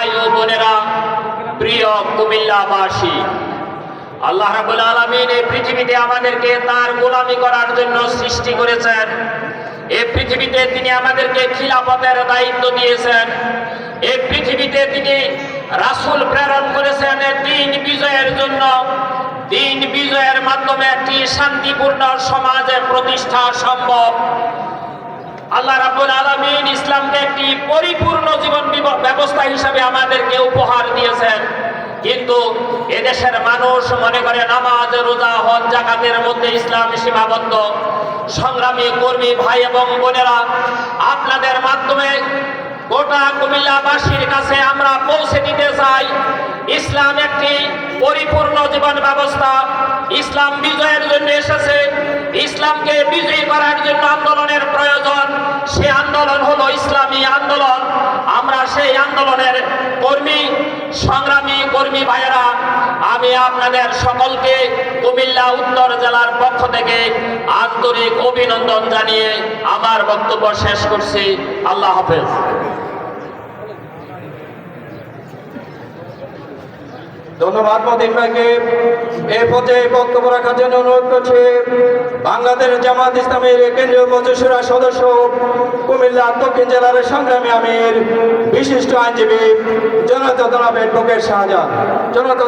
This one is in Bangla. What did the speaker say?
ভাই ও বোনেরা, প্রিয় কুমিল্লাবাসী, আল্লাহ রাবুল আলমিন এই পৃথিবীতে আমাদেরকে তার গোলামি করার জন্য সৃষ্টি করেছেন। এই পৃথিবীতে তিনি আমাদেরকে খিলাফতের দায়িত্ব দিয়েছেন। এই পৃথিবীতে তিনি রাসূল প্রেরণ করেছেন দিন বিজয়ের জন্য। দিন বিজয়ের মাধ্যমে একটি শান্তিপূর্ণ সমাজে প্রতিষ্ঠা সম্ভব। আল্লাহ রাব্বুল আলামিন ইসলামকে একটি পরিপূর্ণ জীবন হিসাবে আমাদেরকে উপহার দিয়েছেন। কিন্তু এদেশের মানুষ মনে করে নামাজ, রোজা, হজ, জাকাতের মধ্যে ইসলাম সীমাবদ্ধ। সংগ্রামী কর্মী ভাই এবং বোনেরা, আপনাদের মাধ্যমে গোটা কুমিল্লাবাসীর কাছে আমরা পৌঁছে দিতে চাই। ইসলাম একটি পরিপূর্ণ জীবন ব্যবস্থা। ইসলাম বিজয়ের জন্য এসেছে। ইসলামকে বিজয়ী করার জন্য আন্দোলনের প্রয়োজন। সে আন্দোলন হলো ইসলামী আন্দোলন। সেই আন্দোলনের কর্মী, সংগ্রামী কর্মী ভাইয়েরা, আমি আপনাদের সকলকে কুমিল্লা উত্তর জেলার পক্ষ থেকে আন্তরিক অভিনন্দন জানিয়ে আমার বক্তব্য শেষ করছি। আল্লাহ হাফেজ। ধন্যবাদ মতিন ভাইকে এ পর্যায়ে বক্তব্য রাখার জন্য অনুরোধ করছি, বাংলাদেশ জামাত ইসলামের কেন্দ্রীয় প্রচেষরা সদস্য, কুমিল্লা দক্ষিণ জেলার সংগ্রামী আমির, বিশিষ্ট আইনজীবী জনতা দলাবের অ্যাডভোকেট শাহজাহান জনতা